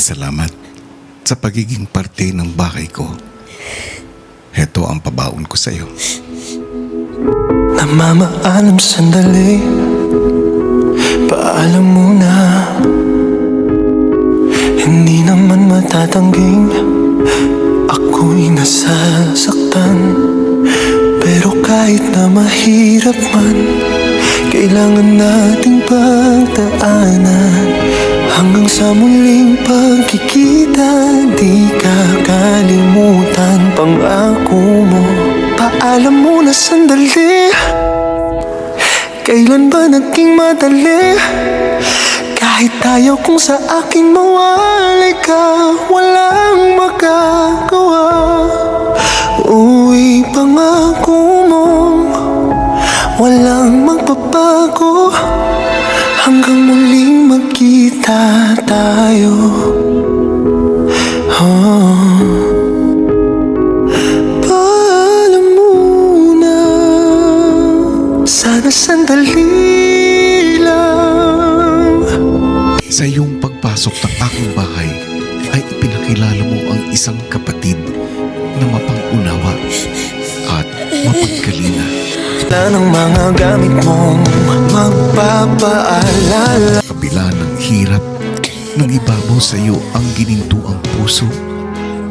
salamat sa pagiging parte ng bahay ko. Heto ang pabaon ko sa iyo. Namamaalam sandali Paalam muna Hindi naman matatangging Ako'y nasasaktan Pero kahit na mahirap man Kailangan nating pagdaanan Hanggang sa muling pagkikita Di kakalimutan pangako mo. Paalam muna sandali. Kailan ba naging madali? Kahit ayaw kong sa akin mawalay ka Walang magagawa. Uwi pangako mo Walang magbabago Hanggang muling magkita tayo oh. Paalam muna Sana sandali lang Sa iyong pagpasok ng aking bahay ay ipinakilala mo ang isang kapatid na mapangunawa at mapagkalina. Wala ng mga gamit mong magpapaalala Kabila ng hirap, nang ibabaw sa iyo ang ginintuang puso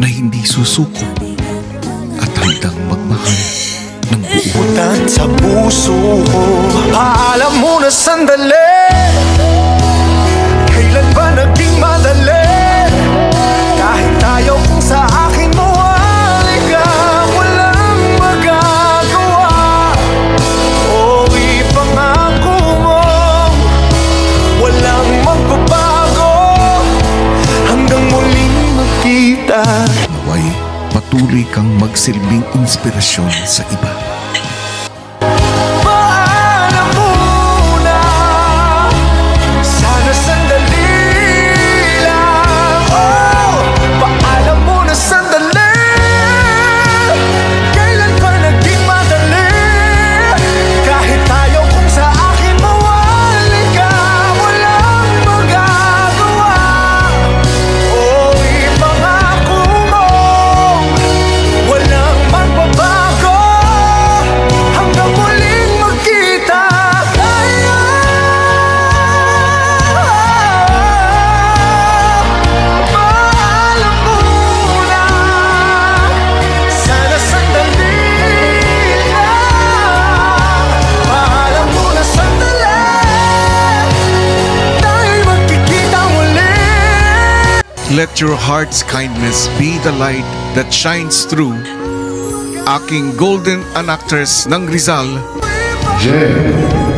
na hindi susuko at handang magmahal ng buo. Sa puso ko Paalam kang magsilbing inspirasyon sa iba. Let your heart's kindness be the light that shines through. Aking golden anactors ng Rizal, J.